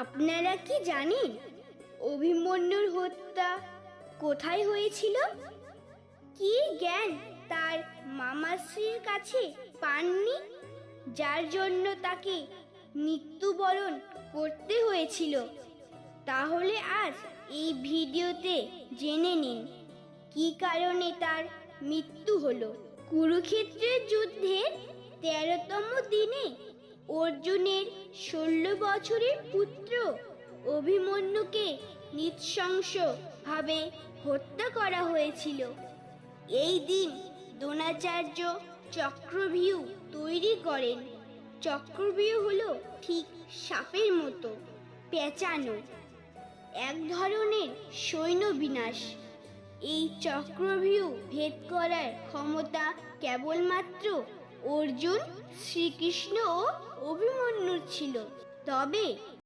আপনারা কি জানেন অভিমন্যুর হত্যা কোথায় হয়েছিল? কি জ্ঞান তার মামাশ্রীর কাছে পাননি, যার জন্য তাকে মৃত্যুবরণ করতে হয়েছিল? তাহলে আজ এই ভিডিওতে জেনে নিন, কি কারণে তার মৃত্যু হলো। কুরুক্ষেত্রের যুদ্ধের তেরোতম দিনে অর্জুনের ষোলো বছরের পুত্র অভিমন্যুকে নৃশংস ভাবে হত্যা করা হয়েছিল। এই দিন দ্রোণাচার্য চক্রভিউ তৈরি করেন। চক্রভিউ হলো ঠিক সাপের মতো, পেঁচানো, এক ধরনের সৈন্য বিনাশ। এই চক্রভিউ ভেদ করার ক্ষমতা কেবলমাত্র অর্জুন শ্রীকৃষ্ণ ও অভিমন্যুর ছিল। তবে